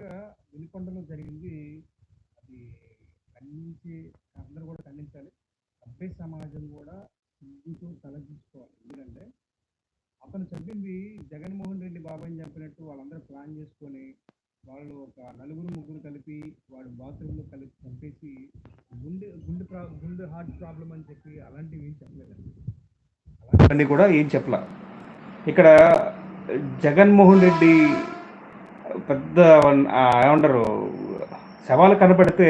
యాక్చువల్గా వినుకొండలో జరిగింది. అది ఖండించి అందరూ కూడా ఖండించాలి. అబ్బాయి సమాజం కూడా సిగ్గుతో తలదించుకోవాలి ఎందుకంటే అతను చెప్పింది జగన్మోహన్ రెడ్డి బాబాయ్ని చంపినట్టు వాళ్ళందరూ ప్లాన్ చేసుకొని వాళ్ళు ఒక నలుగురు ముగ్గురు కలిపి వాడు బాత్రూంలో కలిపి చంపేసి గుండె గుండె ప్రా గుండె హార్ట్ ప్రాబ్లం అని చెప్పి అలాంటివి ఏం చెప్పలేదండి అలాంటివన్నీ కూడా ఏం చెప్పలా. ఇక్కడ జగన్మోహన్ రెడ్డి పెద్ద ఏమంటారు? శవాలు కనపడితే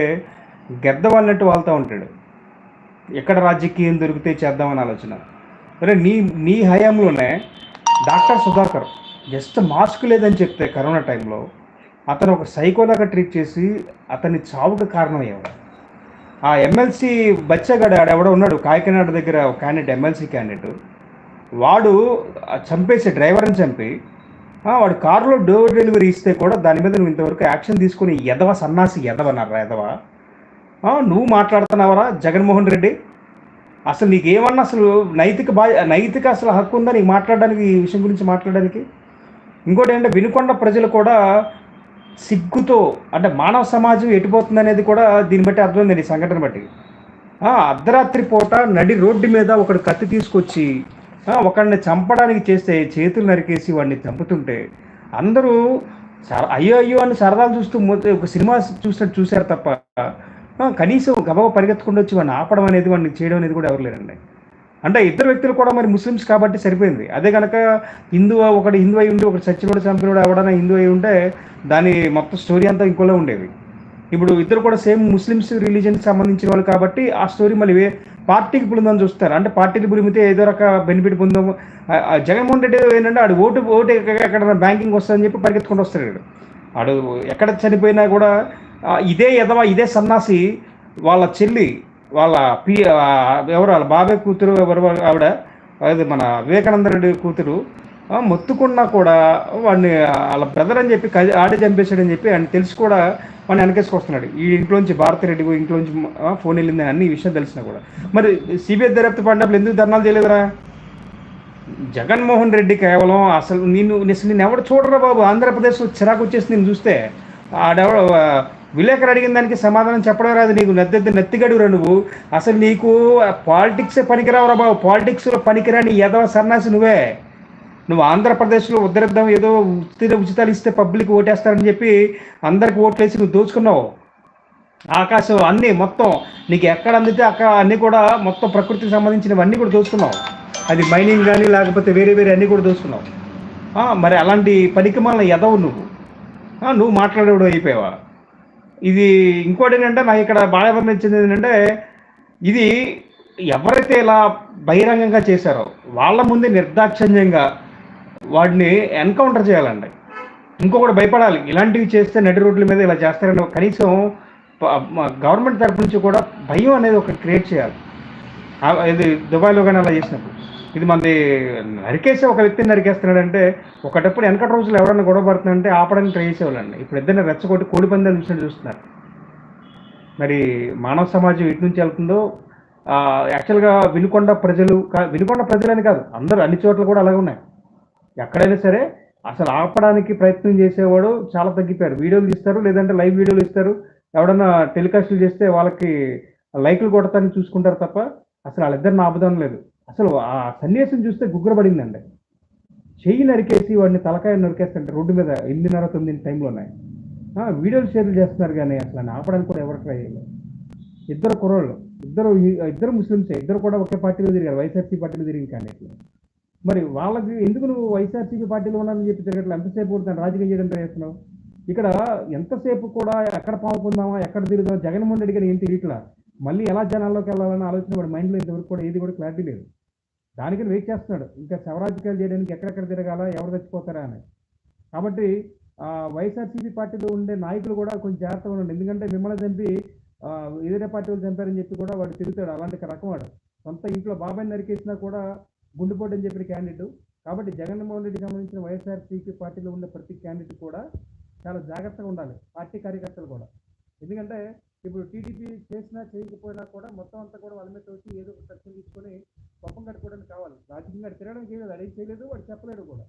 గెద్ద వాళ్ళనట్టు వాళ్తూ ఉంటాడు. ఎక్కడ రాజకీయం దొరికితే చేద్దామని ఆలోచన. అరే నీ నీ హయాంలోనే డాక్టర్ సుధాకర్ జస్ట్ మాస్క్ లేదని చెప్తే కరోనా టైంలో అతను ఒక సైకోలాగా ట్రీట్ చేసి అతని చావుకు కారణమయ్యాడు ఆ ఎమ్మెల్సీ బచ్చగాడు ఆడెవడో ఉన్నాడు కాకినాడ దగ్గర ఒక క్యాండిడేట్ ఎమ్మెల్సీ క్యాండిడేట్ వాడు చంపేసి డ్రైవర్ని చంపి వాడు కారులో డోర్ డెలివరీ ఇస్తే కూడా దాని మీద నువ్వు ఇంతవరకు యాక్షన్ తీసుకుని ఎదవ సన్నాసి ఎదవనర్రా ఎదవ. నువ్వు మాట్లాడుతున్నావరా జగన్మోహన్ రెడ్డి? అసలు నీకేమన్నా అసలు నైతిక బా నైతిక అసలు హక్కు ఉందా నీకు మాట్లాడడానికి ఈ విషయం గురించి మాట్లాడడానికి? ఇంకోటి ఏంటంటే వినుకొండ ప్రజలు కూడా సిగ్గుతో అంటే మానవ సమాజం ఎటుపోతుంది అనేది కూడా దీన్ని బట్టి అర్థమైందండి ఈ సంఘటన బట్టి. అర్ధరాత్రి పూట నడి రోడ్డు మీద ఒకడు కత్తి తీసుకొచ్చి ఒకడిని చంపడానికి చేస్తే చేతులు నరికేసి వాడిని చంపుతుంటే అందరూ అయ్యో అయ్యో అని సరదాలు చూస్తూ ఒక సినిమా చూసినట్టు చూశారు తప్ప కనీసం గబగ పరిగెత్తుకుంటూ వచ్చి వాడిని ఆపడం అనేది వాడిని చేయడం అనేది కూడా ఎవరు లేరండి. అంటే ఇద్దరు వ్యక్తులు కూడా మరి ముస్లిమ్స్ కాబట్టి సరిపోయింది. అదే కనుక హిందూ ఒకటి హిందూ అయి ఉండి ఒకటి సచ్చినోడు చంపినోడు ఎవడైనా హిందూ అయి ఉంటే దాని మొత్తం స్టోరీ అంతా ఇంకోలా ఉండేది. ఇప్పుడు ఇద్దరు కూడా సేమ్ ముస్లిమ్స్ రిలీజన్కి సంబంధించిన వాళ్ళు కాబట్టి ఆ స్టోరీ మళ్ళీ వే పార్టీకి పులిందని చూస్తారు. అంటే పార్టీకి పులిమితే ఏదో రక బెనిఫిట్ పొందాం. జగన్మోహన్ రెడ్డి ఏంటంటే ఆడు ఓటు ఓటు ఎక్కడ బ్యాంకింగ్ వస్తుందని చెప్పి పరిగెత్తుకుంటూ వస్తాడు ఆడు ఎక్కడ చనిపోయినా కూడా ఇదే ఎదవ ఇదే సన్నాసి వాళ్ళ చెల్లి వాళ్ళ పి ఎవరు వాళ్ళ బాబాయ్ కూతురు ఎవరు ఆవిడ అది మన వివేకానంద రెడ్డి కూతురు మొత్తుకున్నా కూడా వాడిని వాళ్ళ బ్రదర్ అని చెప్పి ఆడే చంపేశాడని చెప్పి ఆయన తెలిసి కూడా వాడిని వెనకేసుకొస్తున్నాడు. ఈ ఇంట్లోంచి భారతిరెడ్డి ఇంట్లోంచి ఫోన్ వెళ్ళిందని అన్ని విషయం తెలిసినా కూడా. మరి సిబిఐ దర్యాప్తు పడినప్పుడు ఎందుకు ధర్నాలు చేయలేదురా? జగన్మోహన్ రెడ్డి కేవలం అసలు నేను అసలు నేను ఎవడు చూడరా బాబు? ఆంధ్రప్రదేశ్లో చిరాకు వచ్చేసి నేను చూస్తే. ఆడెవడ విలేకరు అడిగిన దానికి సమాధానం చెప్పడం రాదు నీకు. నెత్తి నెత్తిగడురా నువ్వు. అసలు నీకు పాలిటిక్సే పనికిరావురా బాబు. పాలిటిక్స్లో పనికిరాని ఎదవ సన్నాసి నువ్వే. నువ్వు ఆంధ్రప్రదేశ్లో ఉద్ధరిద్దాం ఏదో ఉచిత ఉచితాలు ఇస్తే పబ్లిక్ ఓటేస్తారని చెప్పి అందరికి ఓట్లేసి వేసి నువ్వు దోచుకున్నావు. ఆకాశం అన్నీ మొత్తం నీకు ఎక్కడ అందితే అక్కడ అన్నీ కూడా మొత్తం ప్రకృతికి సంబంధించినవన్నీ కూడా దోచుకున్నావు. అది మైనింగ్ కానీ లేకపోతే వేరే వేరే అన్నీ కూడా దోచుకున్నావు. మరి అలాంటి పనికి మళ్ళీ ఎదవు నువ్వు. నువ్వు మాట్లాడేవాడు అయిపోయావా? ఇది ఇంకోటి ఏంటంటే నాకు ఇక్కడ బాగా గమనించింది ఏంటంటే ఇది ఎవరైతే ఇలా బహిరంగంగా చేశారో వాళ్ళ ముందే నిర్దాక్షిణ్యంగా వాడిని ఎన్కౌంటర్ చేయాలండి. ఇంకొకటి భయపడాలి. ఇలాంటివి చేస్తే నడి రోడ్ల మీద ఇలా చేస్తారని కనీసం గవర్నమెంట్ తరపు నుంచి కూడా భయం అనేది ఒకటి క్రియేట్ చేయాలి. ఇది దుబాయ్లో కానీ అలా చేసినప్పుడు. ఇది మనది నరికేసే ఒక వ్యక్తిని నరికేస్తున్నాడంటే ఒకటప్పుడు వెనకటి రోజులు ఎవరైనా గొడవ పడుతుందంటే ఆపడానికి ట్రై చేసేవాళ్ళండి. ఇప్పుడు ఇద్దరిని రెచ్చగొట్టి కోడి పందాలు చూసినట్టు చూస్తున్నారు. మరి మానవ సమాజం ఇటు నుంచి వెళ్తుందో యాక్చువల్గా వినుకొండ ప్రజలు కా- వినుకొండ ప్రజలని కాదు అందరూ అన్ని చోట్ల కూడా అలాగే ఉన్నాయి. ఎక్కడైనా సరే అసలు ఆపడానికి ప్రయత్నం చేసేవాడు చాలా తగ్గిపోయారు వీడియోలు ఇస్తారు లేదంటే లైవ్ వీడియోలు ఇస్తారు. ఎవడన్నా టెలికాస్ట్లు చేస్తే వాళ్ళకి లైక్లు కొడతాన్ని చూసుకుంటారు తప్ప అసలు వాళ్ళిద్దరిని ఆపుదాం లేదు. అసలు ఆ సన్యాసం చూస్తే గుగ్గురపడిందండి చెయ్యి నరికేసి వాడిని తలకాయ నరికేస్తుంటే రోడ్డు మీద ఎనిమిదిన్నర తొమ్మిది టైంలో ఉన్నాయి ఆ, వీడియోలు షేర్లు చేస్తున్నారు కానీ అసలు ఆపడానికి కూడా ఎవరు ట్రై చేయలేదు. ఇద్దరు కుర్రోళ్ళు ఇద్దరు ఇద్దరు ముస్లిమ్సే ఇద్దరు కూడా ఒకే పార్టీలో తిరిగారు వైఎస్ఆర్సీ పార్టీలో తిరిగి కానీ మరి వాళ్ళకి ఎందుకు నువ్వు వైఎస్ఆర్సీపీ పార్టీలో ఉన్నానని చెప్పి తిరగట్లేదు ఎంతసేపు కూడా రాజకీయం చేయడం ప్రయత్నం చేస్తున్నావు? ఇక్కడ ఎంతసేపు కూడా ఎక్కడ పాల్గొందామా ఎక్కడ తిరుగుదాం జగన్మోహన్ రెడ్డి గారు ఏం ఇట్లా మళ్ళీ ఎలా జనాల్లోకి వెళ్ళాలని ఆలోచన వాడి మైండ్లో ఇంతవరకు కూడా ఏది కూడా క్లారిటీ లేదు. దానికని వెయిట్ చేస్తున్నాడు. ఇంకా శవరాజకీయాలు చేయడానికి ఎక్కడెక్కడ తిరగాల ఎవరు తెచ్చిపోతారా అని. కాబట్టి వైఎస్ఆర్సీపీ పార్టీలో ఉండే నాయకులు కూడా కొంచెం జాగ్రత్తగా ఉండండి. ఎందుకంటే మిమ్మల్ని చంపి ఆ, ఎదురే పార్టీ వాళ్ళు చంపారని చెప్పి కూడా వాడు తిరుగుతాడు. అలాంటి రకం వాడు. సొంత ఇంట్లో బాబాయ్ నరికేసినా కూడా గుండెపోటు అని చెప్పిన క్యాండిడేట్ కాబట్టి జగన్మోహన్ రెడ్డికి సంబంధించిన వైఎస్ఆర్సీపీ పార్టీలో ఉన్న ప్రతి క్యాండిడేట్ కూడా చాలా జాగ్రత్తగా ఉండాలి. పార్టీ కార్యకర్తలు కూడా. ఎందుకంటే ఇప్పుడు టీడీపీ చేసినా చేయకపోయినా కూడా మొత్తం అంతా కూడా వాళ్ళ మీద వచ్చి ఏదో ఒక ఖర్చు తీసుకొని గొప్పం కట్టుకోవడానికి కావాలి. రాజకీయంగా తిరగడానికి చేయలేదు అడిగి చేయలేదు వాడు చెప్పలేడు కూడా.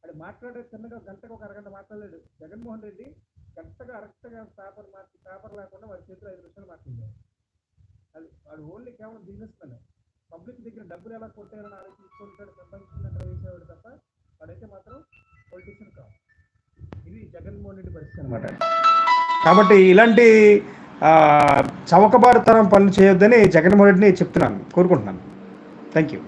వాడు మాట్లాడే చిన్నగా గంటకు ఒక అరగంట మాట్లాడలేడు. జగన్మోహన్ రెడ్డి గంటగా కరెక్ట్గా పేపర్ మార్చి పేపర్ లేకుండా వాడి చేతిలో ఐదు నిమిషాలు మాట్లాడారు అది వాడు ఓన్లీ కేవలం బిజినెస్ మ్యాన్ పబ్లిక్ దగ్గర డబ్బులు ఎలా కొట్టారని ఆలోచించుకుంటాడు సంపాదించుకున్న వేసేవాడు తప్ప వాడైతే మాత్రం పొలిటీషియన్ కాదు. ఇది జగన్మోహన్ రెడ్డి పరిస్థితి అనమాట కాబట్టి ఇలాంటి చవకబారుతనం పనులు చేయొద్దని జగన్మోహన్ రెడ్డిని చెప్తున్నాను కోరుకుంటున్నాను. Thank you